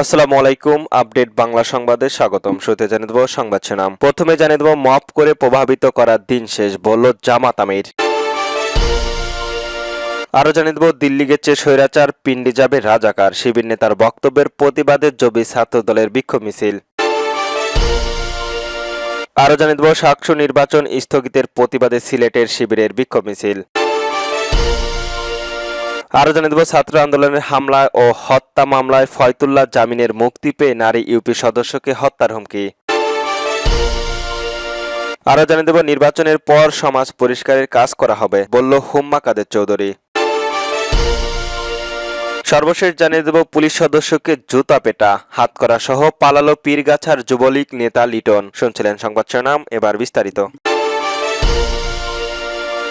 আসসালামু আলাইকুম, আপডেট বাংলা সংবাদে স্বাগতম। শুরুতে জানিয়ে দেব সংবাদ শিরোনাম প্রথমে জানিয়ে দেব মপ করে প্রভাবিত করার দিন শেষ, বলল জামাত আমির। আরও জানিয়ে দেব, দিল্লি গেছে স্বৈরাচার পিন্ডি যাবে রাজাকার। শিবির নেতার বক্তব্যের প্রতিবাদে জবি ছাত্র দলের বিক্ষোভ মিছিল। আরও জানিয়ে দেব সাকসু নির্বাচন স্থগিতের প্রতিবাদে সিলেটের শিবিরের বিক্ষোভ মিছিল। আরও জানিয়ে দেব, ছাত্র আন্দোলনের হামলা ও হত্যা মামলায় ফয়তুল্লাহ জামিনের মুক্তি পেয়ে নারী ইউপি সদস্যকে হত্যার হুমকি। আরও জানিয়ে দেব, নির্বাচনের পর সমাজ পরিষ্কারের কাজ করা হবে, বলল হুম্মা কাদের চৌধুরী। সর্বশেষ জানিয়ে দেব, পুলিশ সদস্যকে জুতা পেটা, হাত করা সহ পালালো পীরগাছার যুবলীগ নেতা লিটন। শুনছিলেন সংবাদ শিরোনাম, এবার বিস্তারিত।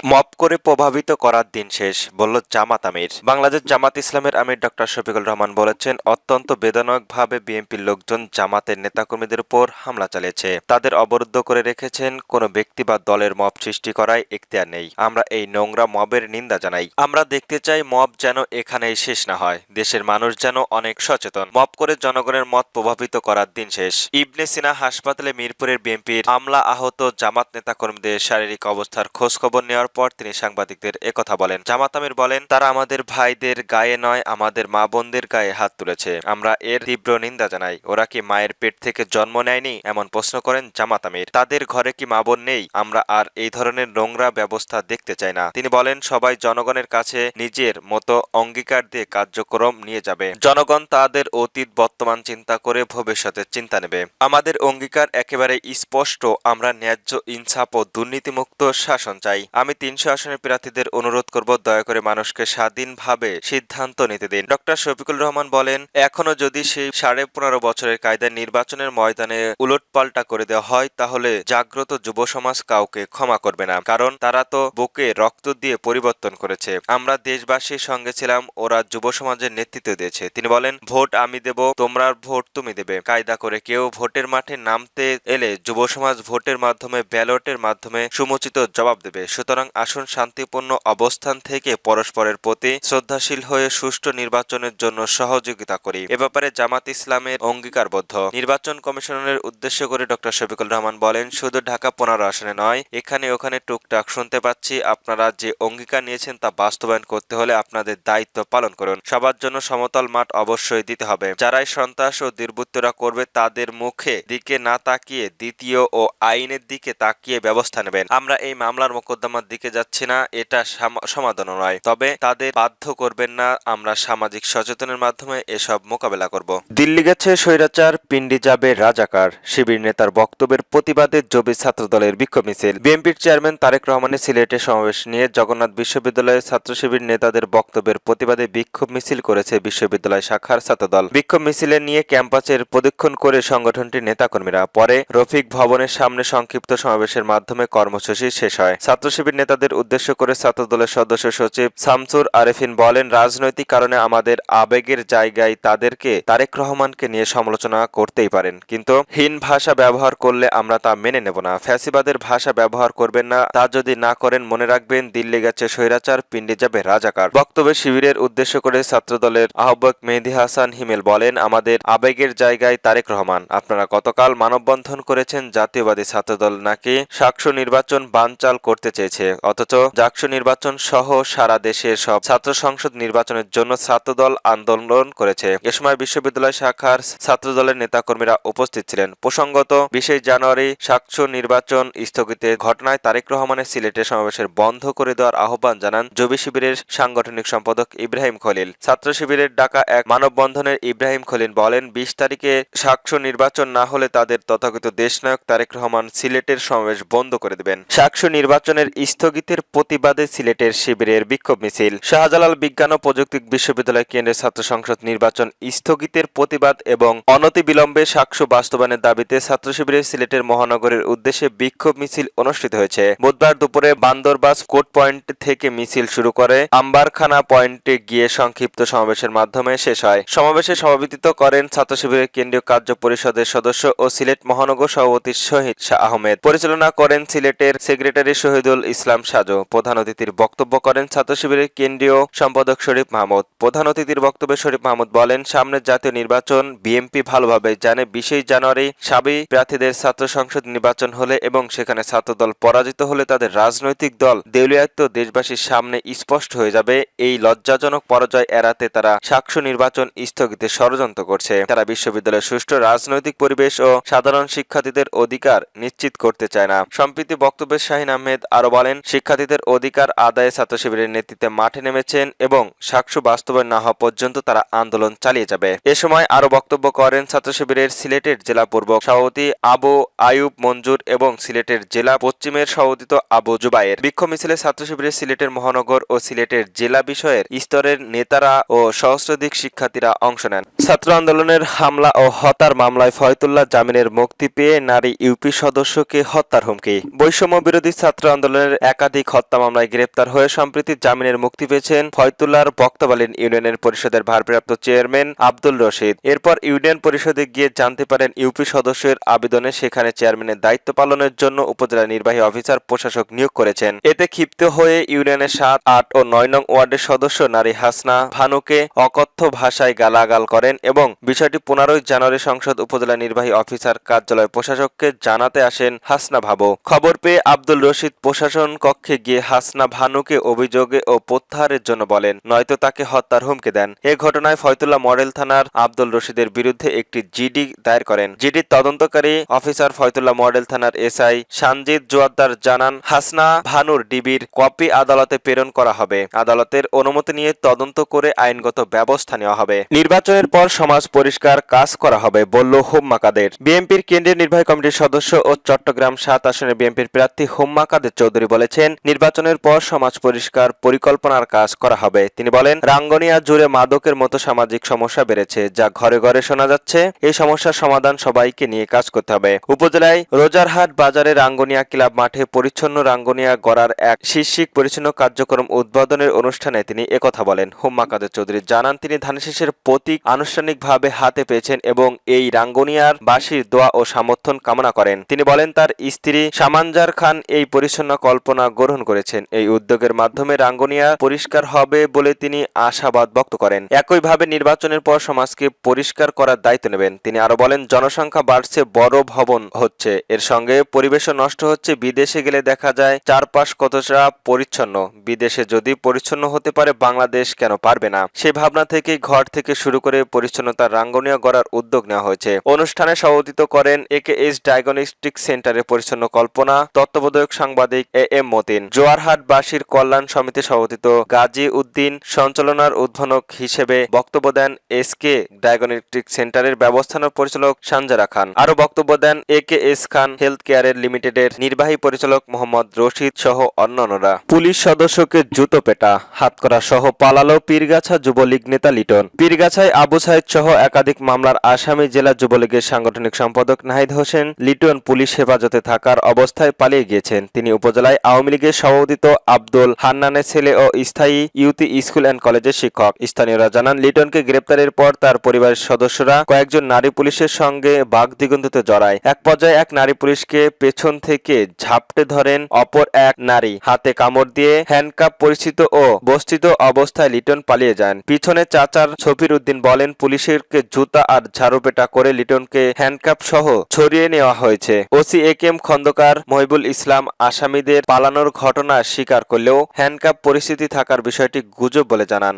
মপ করে প্রভাবিত করার দিন শেষ, বলল জামাত আমির। বাংলাদেশ জামাত ইসলামের আমির ডক্টর শফিকুল রহমান বলেছেন, অত্যন্ত বেদনায়কভাবে বিএনপির লোকজন জামাতের নেতাকর্মীদের উপর হামলা চালিয়েছে। তাদের অবরুদ্ধ করে রেখেছেন কোনো ব্যক্তি বা দলের মব সৃষ্টি করায় এখতিয়ার নেই। আমরা এই নোংরা মবের নিন্দা জানাই। আমরা দেখতে চাই মব যেন এখানেই শেষ না হয়। দেশের মানুষ যেন অনেক সচেতন। মব করে জনগণের মত প্রভাবিত করার দিন শেষ। ইবনে সিনা হাসপাতালে মিরপুরের বিএনপির হামলা আহত জামাত নেতাকর্মীদের শারীরিক অবস্থার খোঁজ খবর নেওয়ার পর তিনি সাংবাদিকদের একথা বলেন। জামাত আমির বলেন, তারা আমাদের ভাইদের গায়ে নয়, আমাদের মা বোনদের গায়ে হাত তুলেছে। আমরা এর তীব্র নিন্দা জানাই। ওরা কি মায়ের পেট থেকে জন্ম নেয়নি? এমন প্রশ্ন করেন জামাত আমির। তাদের ঘরে কি মা বোন নেই? আমরা আর এই ধরনের নোংরা ব্যবস্থা দেখতে চাই না। তিনি বলেন, সবাই জনগণের কাছে নিজের মতো অঙ্গীকার দিয়ে কার্যক্রম নিয়ে যাবে। জনগণ তাদের অতীত, বর্তমান চিন্তা করে ভবিষ্যতের চিন্তা নেবে। আমাদের অঙ্গীকার একেবারে স্পষ্ট। আমরা ন্যায্য ইনসাফ ও দুর্নীতিমুক্ত শাসন চাই। আমি তিনশো আসনের প্রার্থীদের অনুরোধ করব, দয়া করে মানুষকে স্বাধীনভাবে সিদ্ধান্ত নিতে দিন। ডক্টর শফিকুল রহমান বলেন, এখনও যদি সেই সাড়ে পনেরো বছরের কায়দায় নির্বাচনের ময়দানে উলটপাল্টা করে দেওয়া হয়, তাহলে জাগ্রত যুব সমাজ কাউকে ক্ষমা করবে না। কারণ তারা তো বুকে রক্ত দিয়ে পরিবর্তন করেছে। আমরা দেশবাসীর সঙ্গে ছিলাম, ওরা যুব সমাজের নেতৃত্ব দিয়েছে। তিনি বলেন, ভোট আমি দেব, তোমরা ভোট তুমি দেবে। কায়দা করে কেউ ভোটের মাঠে নামতে এলে যুব সমাজ ভোটের মাধ্যমে, ব্যালটের মাধ্যমে সমুচিত জবাব দেবে। সুতরাং আসুন শান্তিপূর্ণ অবস্থান থেকে পরস্পরের প্রতি শ্রদ্ধাশীল হয়ে সুষ্ঠু নির্বাচনের জন্য সহযোগিতা করি। এ ব্যাপারে জামাত ইসলামের অঙ্গীকারবদ্ধ। নির্বাচন কমিশনের উদ্দেশ্য করে ডক্টর শফিকুল রহমান বলেন, শুধু ঢাকা পনেরো আসনে নয়, এখানে ওখানে টুকটাক শুনতে পাচ্ছি। আপনারা যে অঙ্গীকার নিয়েছেন তা বাস্তবায়ন করতে হলে আপনাদের দায়িত্ব পালন করুন। সবার জন্য সমতল মাঠ অবশ্যই দিতে হবে। যারাই সন্ত্রাস ও দুর্বৃত্তরা করবে, তাদের মুখে দিকে না তাকিয়ে দ্বিতীয় ও আইনের দিকে তাকিয়ে ব্যবস্থা নেবেন। আমরা এই মামলার মোকদ্দমার দিকে যাচ্ছি না, এটা সাম- সমাধান নয়। তবে তাদের বাধ্য করবেন না, আমরা সামাজিক সচেতনের মাধ্যমে এসব মোকাবেলা করব। দিল্লি গেছে স্বৈরাচার, পিন্ডি যাবে রাজাকার। শিবির নেতার বক্তব্যের প্রতিবাদে জবি ছাত্র দলের বিক্ষোভ মিছিল। বিএনপির চেয়ারম্যান তারেক রহমানের সিলেটে সমাবেশ নিয়ে জগন্নাথ বিশ্ববিদ্যালয়ের ছাত্র শিবির নেতাদের বক্তব্যের প্রতিবাদে বিক্ষোভ মিছিল করেছে বিশ্ববিদ্যালয় শাখার ছাত্রদল। বিক্ষোভ মিছিলে নিয়ে ক্যাম্পাসের প্রদক্ষিণ করে সংগঠনটির নেতাকর্মীরা পরে রফিক ভবনের সামনে সংক্ষিপ্ত সমাবেশের মাধ্যমে কর্মসূচি শেষ হয়। ছাত্র শিবির নেতাদের উদ্দেশ্য করে ছাত্রদলের সদস্য সচিব শামসুর আরেফিন বলেন, রাজনৈতিক কারণে আমাদের আবেগের জায়গায় তাদেরকে তারেক রহমানকে নিয়ে সমালোচনা করতেই পারেন। কিন্তু হীন ভাষা ব্যবহার করলে আমরা তা মেনে নেব না। ফ্যাসিবাদের ভাষা ব্যবহার করবেন না, তা যদি না করেন মনে রাখবেন, দিল্লি গেছে স্বৈরাচার, পিণ্ডে যাবে রাজাকার। বক্তব্যে শিবিরের উদ্দেশ্য করে ছাত্রদলের আহ্বায়ক মেহেদি হাসান হিমেল বলেন, আমাদের আবেগের জায়গায় তারেক রহমান। আপনারা গতকাল মানববন্ধন করেছেন, জাতীয়বাদী ছাত্রদল নাকি সাকসু নির্বাচন বানচাল করতে চেয়েছে। অথচ জাকসু নির্বাচন সহ সারা দেশের সব ছাত্র সংসদ নির্বাচনের জন্য ছাত্রদল আন্দোলন করেছে। এ সময় বিশ্ববিদ্যালয় শাখার ছাত্রদলের নেতাকর্মীরা উপস্থিত ছিলেন। প্রসঙ্গত বিশে জানুয়ারি সাকসু নির্বাচন স্থগিতের ঘটনায় তারেক রহমানের সিলেটে সমাবেশের বন্ধ করে দেওয়ার আহ্বান জানান জবি শিবিরের সাংগঠনিক সম্পাদক ইব্রাহিম খলিল। ছাত্র শিবিরের ডাকা এক মানববন্ধনের ইব্রাহিম খলিল বলেন, বিশ তারিখে সাকসু নির্বাচন না হলে তাদের তথাকথিত দেশনায়ক তারেক রহমান সিলেটের সমাবেশ বন্ধ করে দেবেন। সাকসু নির্বাচনের স্থগিতের প্রতিবাদে সিলেটের শিবিরের বিক্ষোভ মিছিল। শাহজালাল বিজ্ঞান ও প্রযুক্তি বিশ্ববিদ্যালয় কেন্দ্রের ছাত্র সংসদ নির্বাচন স্থগিতের প্রতিবাদ এবং অনতিবিলম্বে সাকসু বাস্তবায়নের দাবিতে ছাত্র শিবিরের সিলেটের মহানগরের উদ্দেশ্যে বিক্ষোভ মিছিল অনুষ্ঠিত হয়েছে। বুধবার দুপুরে বান্দরবাস কোর্ট পয়েন্ট থেকে মিছিল শুরু করে আম্বারখানা পয়েন্টে গিয়ে সংক্ষিপ্ত সমাবেশের মাধ্যমে শেষ হয়। সমাবেশে সভাপতিত্ব করেন ছাত্র শিবিরের কেন্দ্রীয় কার্য পরিষদের সদস্য ও সিলেট মহানগর সভাপতি শহীদ শাহ আহমেদ। পরিচালনা করেন সিলেটের সেক্রেটারি শহীদুল ইসলাম। ইসলাম সাজু প্রধান অতিথির বক্তব্য করেন ছাত্র শিবিরের কেন্দ্রীয় সম্পাদক শরীফ মাহমুদ। প্রধান অতিথির বক্তব্যে শরীফ মাহমুদ বলেন সামনের জাতীয় নির্বাচন বিএনপি ভালোভাবে জানে বিশেই জানুয়ারি সাবি প্রার্থীদের ছাত্র সংসদ নির্বাচন হলে এবং সেখানে ছাত্রদল পরাজিত হলে তাদের রাজনৈতিক দল দেউলিয়াত্ম দেশবাসীর সামনে স্পষ্ট হয়ে যাবে। এই লজ্জাজনক পরাজয় এড়াতে তারা সাক্ষ্য নির্বাচন স্থগিতের ষড়যন্ত্র করছে। তারা বিশ্ববিদ্যালয়ের সুষ্ঠু রাজনৈতিক পরিবেশ ও সাধারণ শিক্ষার্থীদের অধিকার নিশ্চিত করতে চায় না। সম্প্রীতি বক্তব্যে শাহিন আহমেদ আরও বলেন শিক্ষার্থীদের অধিকার আদায়ে ছাত্র শিবিরের নেতৃত্বে মাঠে নেমেছেন এবং সাক্ষ্য বাস্তবায়ন না হওয়া পর্যন্ত তারা আন্দোলন চালিয়ে যাবে। এ সময় আরও বক্তব্য করেন ছাত্র শিবিরের সিলেটের জেলা পূর্ব সভাপতি আবু আয়ুব মঞ্জুর এবং সিলেটের জেলা পশ্চিমের সভাপতি আবু জুবাইর বিক্ষোভ মিছিলে ছাত্র শিবিরের সিলেটের মহানগর ও সিলেটের জেলা বিষয়ের স্তরের নেতারা ও সহস্রাধিক শিক্ষার্থীরা অংশ নেন। ছাত্র আন্দোলনের হামলা ও হতার মামলায় ফয়তুল্লাহ জামিনের মুক্তি পেয়ে নারী ইউপি সদস্যকে হত্যার হুমকি। বৈষম্য বিরোধী ছাত্র আন্দোলনের একাধিক হত্যা মামলায় গ্রেপ্তার হয়ে সম্প্রতি জামিনের মুক্তি পেয়েছেন ফয়তুল্লাহর বক্তবালীন ইউনিয়নের পরিষদের ভারপ্রাপ্ত চেয়ারম্যান আব্দুল রশিদ। এরপর ইউনিয়ন পরিষদে গিয়ে জানতে পারেন ইউপি সদস্যের আবেদনে সেখানে চেয়ারম্যানের দায়িত্ব পালনের জন্য উপজেলা নির্বাহী অফিসার প্রশাসক নিয়োগ করেছেন। এতে ক্ষিপ্ত হয়ে ইউনিয়নের সাত, আট ও নয় নং ওয়ার্ডের সদস্য নারী হাসনা ভানুকে অকথ্য ভাষায় গালাগাল করেন এবং বিষয়টি পনেরোই জানুয়ারি সংসদ উপজেলা নির্বাহী অফিসার কার্যালয় প্রশাসককে জানাতে আসেন হাসনা ভাবো। খবর পেয়ে আব্দুল রশিদ প্রশাসন কক্ষে গিয়ে হাসনা ভানুকে অভিযোগে ও প্রত্যাহারের জন্য বলেন, নয়তো তাকে হত্যার হুমকি দেন। এ ঘটনায় ফয়তুল্লাহ মডেল থানার আব্দুল রশিদের বিরুদ্ধে একটি জিডি দায়ের করেন। জিডির তদন্তকারী অফিসার ফয়তুল্লাহ মডেল থানার এসআই সানজিদ জোয়াদ্দার জানান, হাসনা ভানুর ডিবির কপি আদালতে প্রেরণ করা হবে। আদালতের অনুমতি নিয়ে তদন্ত করে আইনগত ব্যবস্থা নেওয়া হবে। নির্বাচনের পর সমাজ পরিষ্কার কাজ করা হবে বলল হোম্মা কাদের বিএনপির কেন্দ্রীয় নির্বাহী কমিটির সদস্য ও চট্টগ্রাম সাত আসনের বিএনপির প্রার্থী হোম্মা কাদের চৌধুরী বলেছেন, নির্বাচনের পর সমাজ পরিষ্কার পরিকল্পনার কাজ করা হবে। তিনি বলেন, রাঙ্গনিয়া জুড়ে মাদকের মতো সামাজিক সমস্যা বেড়েছে, যা ঘরে ঘরে শোনা যাচ্ছে। এই সমস্যার সমাধান সবাইকে নিয়ে কাজ করতে হবে। উপজেলায় রোজারহাট বাজারে রাঙ্গনিয়া ক্লাব মাঠে পরিচ্ছন্ন রাঙ্গনিয়া গড়ার এক শীর্ষিক পরিচ্ছন্ন কার্যক্রম উদ্বোধনের অনুষ্ঠানে তিনি একথা বলেন। হুম্মা কাদের চৌধুরী জানান, তিনি ধানশীষের প্রতীক আনুষ্ঠানিকভাবে হাতে পেয়েছেন এবং এই রাঙ্গনিয়ার বাসীর দোয়া ও সমর্থন কামনা করেন। তিনি বলেন, তার স্ত্রী সামানজার খান এই পরিচ্ছন্ন কল্পনা গ্রহণ করেছেন। এই উদ্যোগের মাধ্যমে রাঙ্গনিয়া পরিষ্কার হবে বলে তিনি আশাবাদ ব্যক্ত করেন। একইভাবে নির্বাচনের পর সমাজকে পরিষ্কার করার দায়িত্ব নেবেন। তিনি আরও বলেন, জনসংখ্যা বাড়ছে, বড় ভবন হচ্ছে। এর সঙ্গে পরিবেশও নষ্ট হচ্ছে। বিদেশে গেলে দেখা যায়, চারপাশ কতটা পরিচ্ছন্ন। বিদেশে যদি পরিচ্ছন্ন হতে পারে, বাংলাদেশ কেন পারবে না? সেই ভাবনা থেকে ঘর থেকে শুরু করে পরিচ্ছন্নতার রাঙ্গনীয় গড়ার উদ্যোগ নেওয়া হয়েছে। অনুষ্ঠানে সভাপতিত্ব করেন একে এস ডায়াগনস্টিক সেন্টারের পরিচ্ছন্ন কল্পনা, তত্ত্বাবধায়ক সাংবাদিক এ এম মতিন জোয়ারহাটবাসীর কল্যাণ সমিতি সভাপতিত্ব গাজী উদ্দিন, সঞ্চালনার উদ্ভাবক হিসেবে বক্তব্য দেন এস কে ডায়াগনস্টিক সেন্টারের ব্যবস্থাপনা পরিচালক সানজারা খান। আরও বক্তব্য দেন এ কে এস খান হেলথ কেয়ারের লিমিটেডের নির্বাহী পরিচালক মোহাম্মদ রশিদ সহ অন্যান্যরা। পুলিশ সদস্যকে জুতো পেটা হাতকড়া সহ পালালো পীরগাছা যুবলীগ নেতা লিটন। পীরগাছায় আবু সাইদ সহ একাধিক মামলার আসামি জেলা যুবলীগের সাংগঠনিক সম্পাদক নাহিদ হোসেন লিটন পুলিশ হেফাজতে থাকার অবস্থায় পালিয়ে গিয়েছেন। তিনি উপজেলায় আওয়ামী লীগের সভাপতিত্ব আব্দুল হান্নানের ছেলে ও স্থায়ী ইউতি স্কুল অ্যান্ড কলেজের শিক্ষক। স্থানীয়রা জানান লিটনকে গ্রেপ্তারের পর তার পরিবারের সদস্যরা কয়েকজন নারী পুলিশের সঙ্গে বাঘ দিগন্ততে জড়ায়। এক পর্যায়ে এক নারী পুলিশকে পেছন থেকে ঝাপটে ধরেন অপর এক নারী। হাতে কামড় দিয়ে হ্যান্ডকাপ পরিচিত ও বস্তিত অবস্থায় লিটন পালিয়ে যান। পিছনে চাচার ছবির উদ্দিন বলেন পুলিশেরকে জুতা আর ঝাড়ুপেটা করে লিটনকে হ্যান্ডকাপ সহ ছড়িয়ে নেওয়া হয়েছে। ওসি এ খন্দকার মহিবুল ইসলাম আসামিদের পালানোর ঘটনা স্বীকার করলেও হ্যান্ডকাপ পরিস্থিতি থাকার বিষয়টি গুজব বলে জানান।